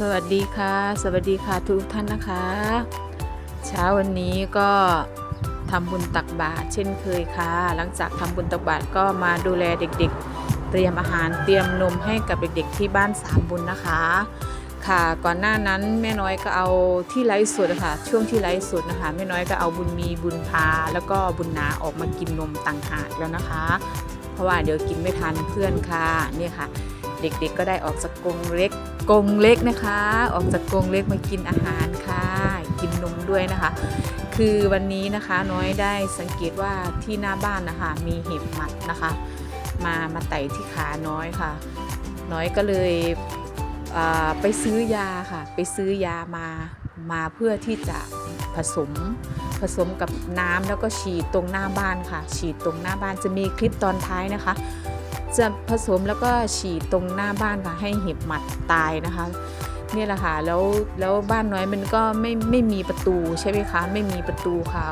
สวัสดีค่ะ สวัสดีค่ะทุกท่านนะคะ เช้าวันนี้ก็ทำบุญตักบาตรเช่นเคยค่ะ หลังจากทำบุญตักบาตรก็มาดูแลเด็กๆ เตรียมอาหารเตรียมนมให้กับเด็กๆที่บ้านสามบุญนะคะ ค่ะก่อนหน้านั้นแม่น้อยก็เอาที่ไลฟ์สดะค่ะช่วงที่ไลฟ์สดนะคะแม่น้อยก็เอาบุญมีบุญพาแล้วก็บุญนาออกมากินนมต่างหากแล้วนะคะ เพราะว่าเดี๋ยวกินไม่ทันเพื่อนค่ะเนี่ยค่ะ เด็กๆก็ได้ออกจากกรงเล็กกรงเล็กนะคะ ออกจากกรงเล็กมากินอาหารค่ะ กินนมด้วยนะคะ คือวันนี้นะคะน้อยได้สังเกตว่าที่หน้าบ้านนะคะมีเห็บหมัดนะคะ มามาไต่ที่ขาน้อยค่ะ น้อยก็เลยไปซื้อยาค่ะ ไปซื้อยามามาเพื่อที่จะผสมผสมกับน้ำแล้วก็ฉีดตรงหน้าบ้านค่ะ ฉีดตรงหน้าบ้านจะมีคลิปตอนท้ายนะคะ จะผสมแล้วก็ฉีดตรงหน้าบ้านค่ะให้เห็บหมัดตายนะคะนี่แหละค่ะแล้วแล้วบ้านน้อยมันก็ไม่ไม่มีประตูใช่ไหมคะไม่มีประตูค่ะ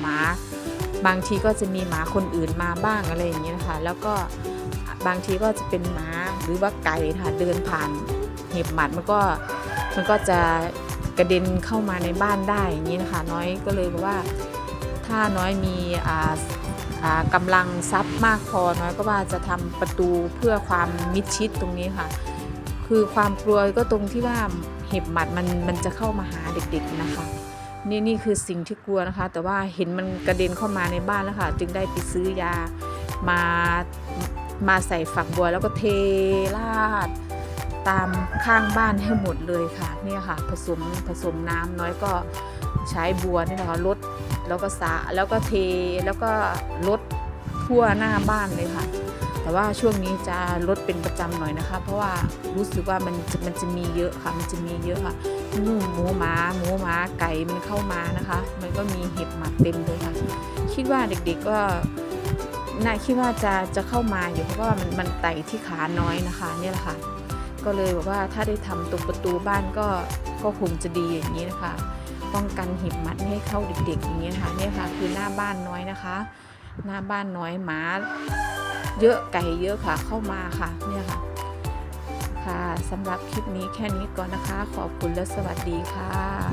หมาบางทีก็จะมีหมาคนอื่นมาบ้างอะไรอย่างเงี้ยนะคะแล้วก็บางทีก็จะเป็นหมาหรือว่าไก่ค่ะเดินผ่านเห็บหมัดมันก็มันก็จะกระเด็นเข้ามาในบ้านได้อย่างนี้นะคะน้อยก็เลยบอกว่าถ้าน้อยมีอ่า กำลังทรัพย์มากพอน้อยก็ว่าจะทำประตูเพื่อความมิดชิดตรงนี้ค่ะ คือความกลัวก็ตรงที่ว่าเห็บหมัดมันมันจะเข้ามาหาเด็กๆนะคะ นี่นี่คือสิ่งที่กลัวนะคะ แต่ว่าเห็นมันกระเด็นเข้ามาในบ้านแล้วค่ะ จึงได้ไปซื้อยามามาใส่ฝักบัวแล้วก็เทราดตามข้างบ้านให้หมดเลยค่ะเนี่ยค่ะ ผสมผสมน้ำน้อยก็ ใช้บัวนี่นะคะลดแล้วก็สะแล้วก็เทแล้วก็ลดทั่วหน้าบ้านเลยค่ะ แต่ว่าช่วงนี้จะลดเป็นประจำหน่อยนะคะ เพราะว่ารู้สึกว่ามันมันจะมีเยอะค่ะ มันจะมีเยอะค่ะนู่นหมูหมาหมูหมาไก่มันเข้ามานะคะ มันก็มีเห็บหมัดเต็มเลยค่ะ คิดว่าเด็กๆก็น่าคิดว่าจะจะเข้ามาอยู่เพราะว่ามันมันไต่ที่ขาน้อยนะคะเนี่ยแหละค่ะ ก็เลยบอกว่าถ้าได้ทำตรงประตูบ้านก็ก็คงจะดีอย่างนี้นะคะ ป้องกันเห็บหมัดไม่ให้เข้าเด็กๆอย่างเงี้ยค่ะเนี่ยค่ะคือหน้าบ้านน้อยนะคะ หน้าบ้านน้อยหมาเยอะไก่เยอะค่ะเข้ามาค่ะเนี่ยค่ะ ค่ะสำหรับคลิปนี้แค่นี้ก่อนนะคะ ขอบคุณและสวัสดีค่ะ